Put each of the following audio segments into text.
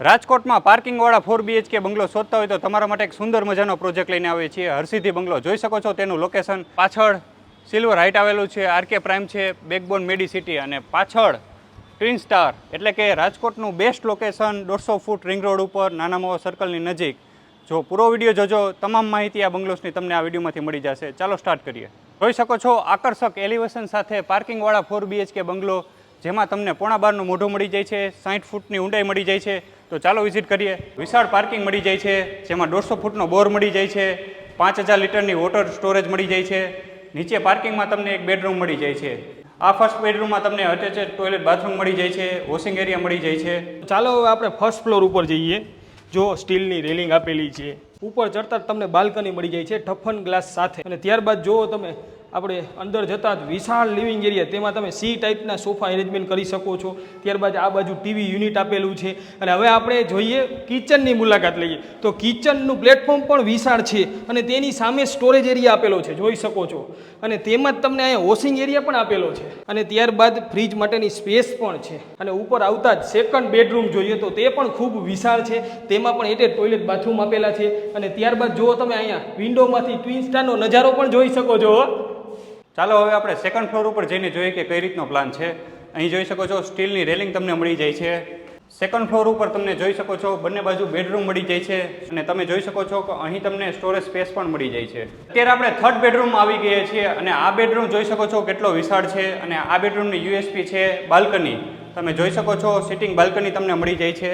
રાજકોટમાં પાર્કિંગવાળા four BHK બંગલો શોધતા હોય તો તમારા માટે એક સુંદર મજાનો પ્રોજેક્ટ લઈને આવીએ છીએ. હરસિદ્ધિ બંગલો, જોઈ શકો છો તેનું લોકેશન પાછળ સિલ્વર હાઇટ આવેલું છે આરકે પ્રાઇમ છે બેકબોન મેડી સિટી અને પાછળ ટ્વિન સ્ટાર એટલે કે રાજકોટનું બેસ્ટ લોકેશન દોઢસો ફૂટ રિંગ રોડ ઉપર નાના મોવા સર્કલની નજીક. જો પૂરો વીડિયો જોજો, તમામ માહિતી આ બંગલોસની તમને આ વિડીયોમાંથી મળી જશે. ચાલો સ્ટાર્ટ કરીએ. જોઈ શકો છો, આકર્ષક એલિવેશન સાથે પાર્કિંગવાળા ફોર બીએચકે બંગલો, જેમાં તમને પોણા બારનું મોઢું મળી જાય છે સાઠ ફૂટની ઊંડાઈ મળી જાય છે તો ચાલો વિઝિટ કરીએ. વિશાળ પાર્કિંગ મળી જાય છે, જેમાં દોઢસો ફૂટનો બોર મળી જાય છે, પાંચ હજાર લીટરની વોટર સ્ટોરેજ મળી જાય છે. નીચે પાર્કિંગમાં તમને એક બેડરૂમ મળી જાય છે. આ ફર્સ્ટ બેડરૂમમાં તમને અટેચ ટોયલેટ બાથરૂમ મળી જાય છે વોશિંગ એરિયા મળી જાય છે. ચાલો હવે આપણે ફર્સ્ટ ફ્લોર ઉપર જઈએ. જો સ્ટીલની રેલિંગ આપેલી છે. ઉપર ચડતા તમને બાલ્કની મળી જાય છે ઠફન ગ્લાસ સાથે. અને ત્યારબાદ જુઓ તમે આપણે અંદર જતા જ વિશાળ લિવિંગ એરિયા તેમાં તમે સી ટાઈપના સોફા એરેન્જમેન્ટ કરી શકો છો. ત્યારબાદ આ બાજુ ટીવી યુનિટ આપેલું છે. અને હવે આપણે જોઈએ કિચનની મુલાકાત લઈએ. તો કિચનનું પ્લેટફોર્મ પણ વિશાળ છે અને તેની સામે સ્ટોરેજ એરિયા આપેલો છે. જોઈ શકો છો. અને તેમાં જ તમને અહીંયા વોશિંગ એરિયા પણ આપેલો છે. અને ત્યારબાદ ફ્રીજ માટેની સ્પેસ પણ છે. અને ઉપર આવતા જ સેકન્ડ બેડરૂમ જોઈએ તો તે પણ ખૂબ વિશાળ છે. તેમાં પણ એટલે ટોયલેટ બાથરૂમ આપેલા છે. અને ત્યારબાદ જુઓ તમે અહીંયા વિન્ડોમાંથી ટ્વિન સ્ટારનો નજારો પણ જોઈ શકો છો. ચાલો હવે આપણે સેકન્ડ ફ્લોર ઉપર જઈને જોઈએ કે કઈ રીતનો પ્લાન છે. અહીં જોઈ શકો છો, સ્ટીલની રેલિંગ તમને મળી જાય છે. સેકન્ડ ફ્લોર ઉપર તમને જોઈ શકો છો, બંને બાજુ બેડરૂમ મળી જાય છે. અને તમે જોઈ શકો છો કે અહીં તમને સ્ટોરેજ સ્પેસ પણ મળી જાય છે. અત્યારે આપણે થર્ડ બેડરૂમ આવી ગયા છીએ અને આ બેડરૂમ જોઈ શકો છો કેટલો વિશાળ છે અને આ બેડરૂમની યુએસપી છે બાલ્કની તમે જોઈ શકો છો સિટિંગ બાલ્કની તમને મળી જાય છે.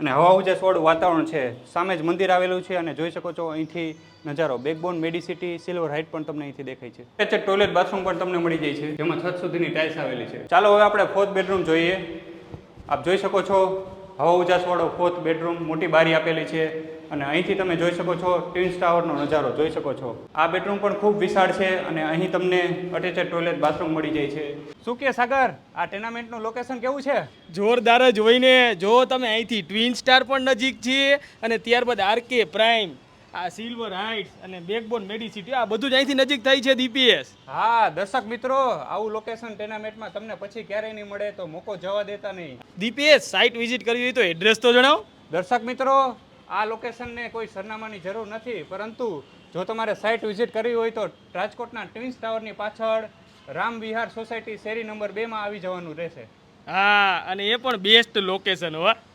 અને હવા ઉજાસ વાળું વાતાવરણ છે. સામે જ મંદિર આવેલું છે અને જોઈ શકો છો અહીંથી નજારો. બેકબોન મેડિસિટી સિલ્વર હાઇટ પણ તમને અહીંથી દેખાય છે. એટલે ટોયલેટ બાથરૂમ પણ તમને મળી જાય છે. જેમાં છત સુધીની ટાઇલ્સ આવેલી છે. ચાલો હવે આપણે ફોર્થ બેડરૂમ જોઈએ. આપ જોઈ શકો છો હવા ઉજાસ વાળો ફોર્થ બેડરૂમ મોટી બારી આપેલી છે. અને અહીંથી તમે જોઈ શકો છો ટ્વિન્સ ટાવરનો નજારો જોઈ શકો છો. આ બેડરૂમ પણ ખૂબ વિશાળ છે અને અહીં તમને અટેચ ટોયલેટ બાથરૂમ મળી જાય છે. શું કે સાગર? આ ટેનામેન્ટનું લોકેશન કેવું છે? જોરદાર જ હોઈને જો તમે અહીંથી ટ્વિન સ્ટાર પણ નજીક છે અને ત્યારબાદ આરકે પ્રાઇમ આ સિલ્વર હાઇટ્સ અને બેકબોન મેડિસિટી આ બધું જ અહીંથી નજીક થાય છે દીપીએસ હા દર્શક મિત્રો આવું લોકેશન ટેનામેન્ટમાં તમને પછી ક્યારેય નહીં મળે તો મોકો જવા દેતા નહીં. દીપીએસ સાઇટ વિઝિટ કરવી હોય તો એડ્રેસ તો જણાવો. દર્શક મિત્રો આ લોકેશનને કોઈ સરનામાની જરૂર નથી, પરંતુ જો તમારે સાઇટ વિઝિટ કરવી હોય તો રાજકોટના ટ્વિન્સ ટાવરની પાછળ રામ વિહાર સોસાયટી શેરી નંબર બેમાં આવી જવાનું રહેશે. હા, અને એ પણ બેસ્ટ લોકેશન હો.